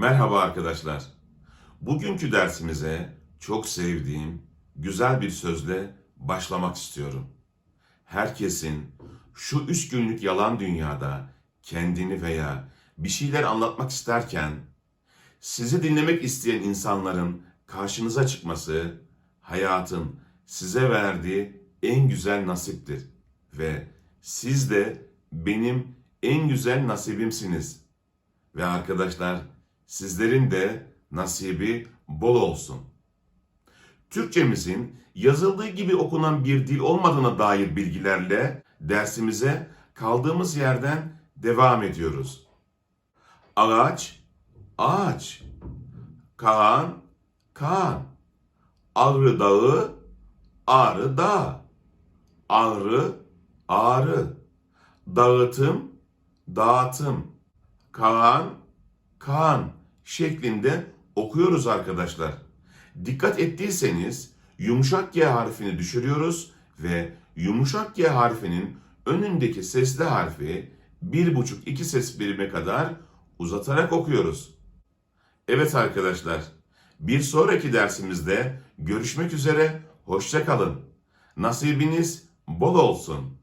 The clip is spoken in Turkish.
Merhaba arkadaşlar. Bugünkü dersimize çok sevdiğim güzel bir sözle başlamak istiyorum. Herkesin şu üç günlük yalan dünyada kendini veya bir şeyler anlatmak isterken sizi dinlemek isteyen insanların karşınıza çıkması hayatın size verdiği en güzel nasiptir ve siz de benim en güzel nasibimsiniz. Ve arkadaşlar sizlerin de nasibi bol olsun. Türkçemizin yazıldığı gibi okunan bir dil olmadığına dair bilgilerle dersimize kaldığımız yerden devam ediyoruz. Ağaç, ağaç. Kaan, Kaan. Ağrı dağı, Ağrı dağı. Ağrı, ağrı. Dağıtım, dağıtım. Kaan, Kaan şeklinde okuyoruz arkadaşlar. Dikkat ettiyseniz yumuşak G harfini düşürüyoruz ve yumuşak G harfinin önündeki sesli harfi bir buçuk iki ses birime kadar uzatarak okuyoruz. Evet arkadaşlar, bir sonraki dersimizde görüşmek üzere, hoşça kalın. Nasibiniz bol olsun.